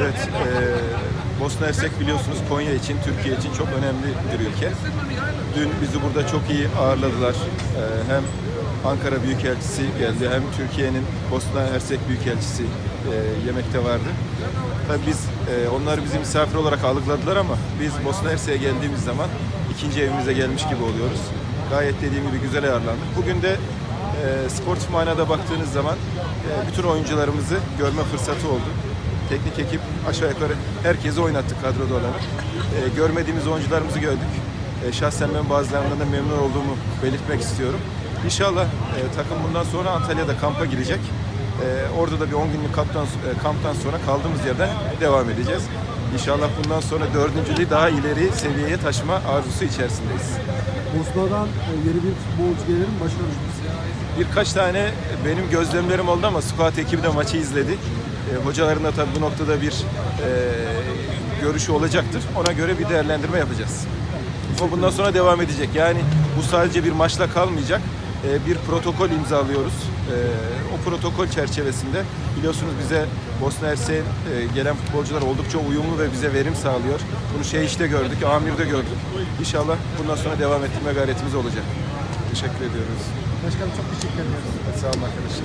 Evet, e, Bosna Hersek biliyorsunuz Konya için, Türkiye için çok önemli bir ülke. Dün bizi burada çok iyi ağırladılar. E, hem Ankara Büyükelçisi geldi, hem Türkiye'nin Bosna Hersek Büyükelçisi e, yemekte vardı. Tabii biz, e, onlar bizi misafir olarak algıladılar ama biz Bosna Hersek'e geldiğimiz zaman ikinci evimize gelmiş gibi oluyoruz. Gayet dediğim gibi güzel ağırlandık. Bugün de e, sportif manada baktığınız zaman e, bütün oyuncularımızı görme fırsatı oldu. Teknik ekip aşağı yukarı herkesi oynattık kadroda olanı. E, görmediğimiz oyuncularımızı gördük. E, şahsen ben bazılarından da memnun olduğumu belirtmek istiyorum. İnşallah e, takım bundan sonra Antalya'da kampa girecek. E, orada da bir 10 günlük kamptan, e, kamptan sonra kaldığımız yerden devam edeceğiz. İnşallah bundan sonra dördüncülüğü daha ileri seviyeye taşıma arzusu içerisindeyiz. Bosna'dan e, yeni bir futbolcu gelir mi başkanım? Birkaç tane benim gözlemlerim oldu ama squad ekibi de maçı izledi. E, hocaların da tabii bu noktada bir e, görüşü olacaktır. Ona göre bir değerlendirme yapacağız. Ama bundan sonra devam edecek. Yani bu sadece bir maçla kalmayacak. E, bir protokol imzalıyoruz. E, o protokol çerçevesinde biliyorsunuz bize Bosna Hersek'e e, gelen futbolcular oldukça uyumlu ve bize verim sağlıyor. Bunu şey işte gördük, Amir'de gördük. İnşallah bundan sonra devam ettirme gayretimiz olacak. Teşekkür ediyoruz. Başkanım çok teşekkür ederim. Sağ olun arkadaşlar.